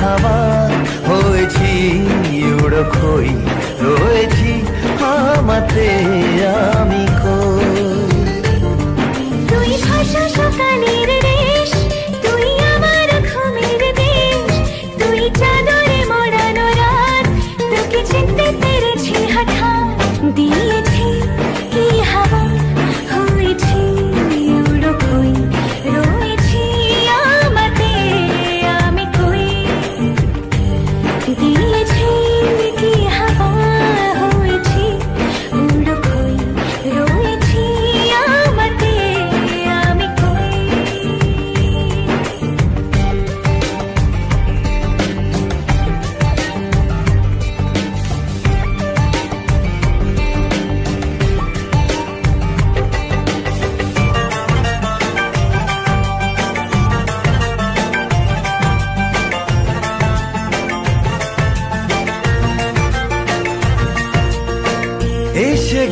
হাওয়া হয়েছি উড়ো খই রয়েছি আমাতে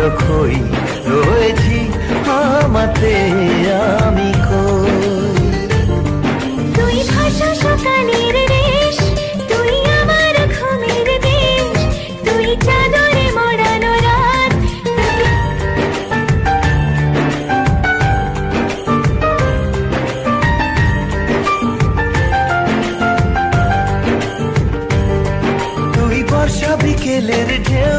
উড়ো খই রয়েছি আমাতে আমি কই? তুই ভাষা সকালের রেশ তুই আমার ঘুমের দেশ তুই চাদরে মোড়ানো রাত। তুই বর্ষা বিকেলের ঢেউ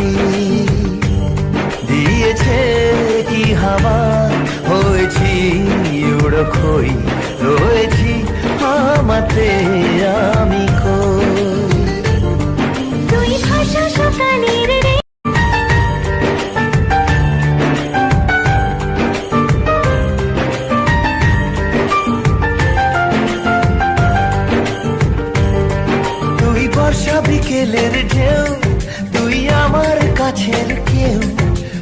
হয়েছি উড়ো খই রয়েছি, আমাতে আমি কই? তুই ভাষা সকালের বর্ষা বিকেলের ঢেউ তুই আমার কাছের কেউ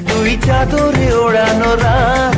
তুই চাদরে ওড়ানো রাত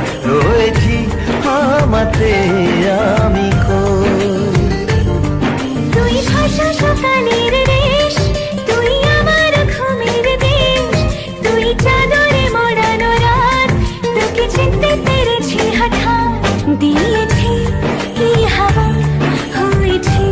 সকালের